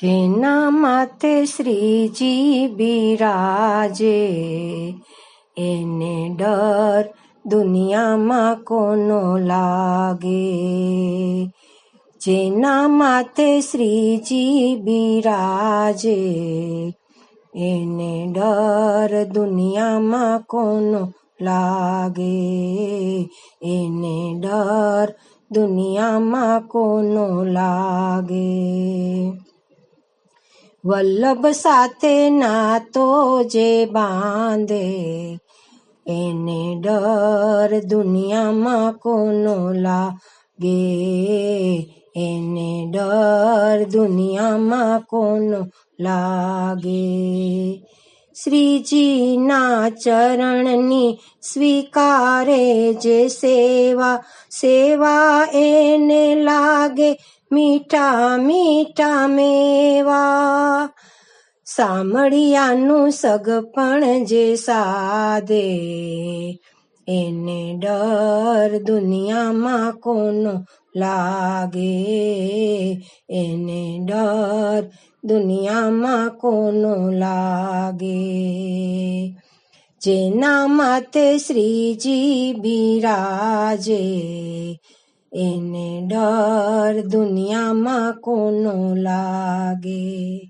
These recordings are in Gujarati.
જેના માથે શ્રીજી બિરાજે એને ડર દુનિયામાં કોનો લાગે જેના માથે શ્રીજી બિરાજે એને ડર દુનિયામાં કોનો લાગે એને ડર દુનિયામાં કોનો લાગે વલ્લભ સાથે નાતો જે બાંધે, એને ડર દુનિયામાં કોનો લાગે? એને ડર દુનિયામાં કોનો લાગે? શ્રીજીના ચરણની સ્વીકારે જે સેવા સેવા એને લાગે મીઠા મીઠા મેવા. સામળિયાનું સગપણ જે સાધે, એને ડર દુનિયામાં કોનો લાગે? એને ડર દુનિયામાં કોનો લાગે? જેના માતે શ્રીજી બિરાજે, એને ડર દુનિયામાં કોનો લાગે?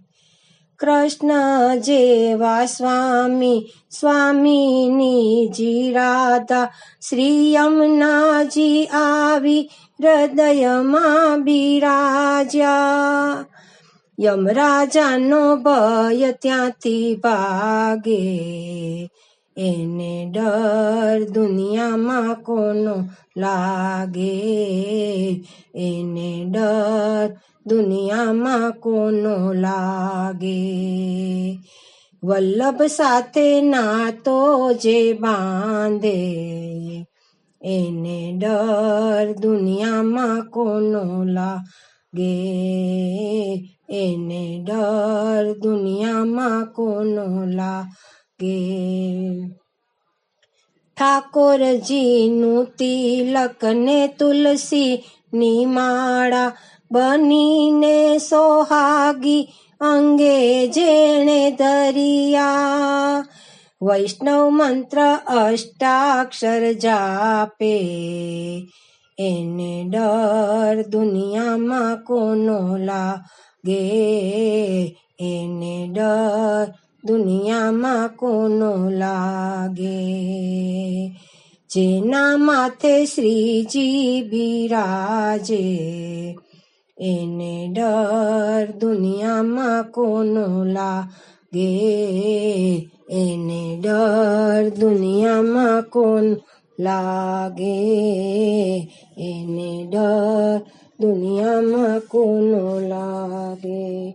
કૃષ્ણ જેવા સ્વામી, સ્વામીની જીરાધા શ્રી યમુનાજી આવી હૃદયમાં બિરાજ્યા. યમરાજાનો ભય ત્યાંથી ભાગે. એને ડર દુનિયામાં કોનો લાગે? એને ડર દુનિયામાં કોનો લાગે? વલ્લભ સાથે નાતો જે બાંધે? એને ડર દુનિયામાં કોનો લાગે? એને ડર દુનિયામાં કોનો લાગે? ઠાકોરજીનું તિલક ને તુલસી ની માળા બનીને સોહાગી અંગે જેણે દરિયા. વૈષ્ણવ મંત્ર અષ્ટાક્ષર જાપે. એને ડર દુનિયામાં કોનો લાગે એને ડર દુનિયામાં કોનો લાગે જેના માથે શ્રીજી બિરાજે એને ડર દુનિયામાં કોનો લાગે એને ડર દુનિયામાં કોણ લાગે એને ડર દુનિયામાં કોનો લાગે?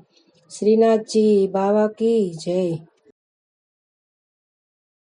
શ્રીનાથજી બાવા કી જય.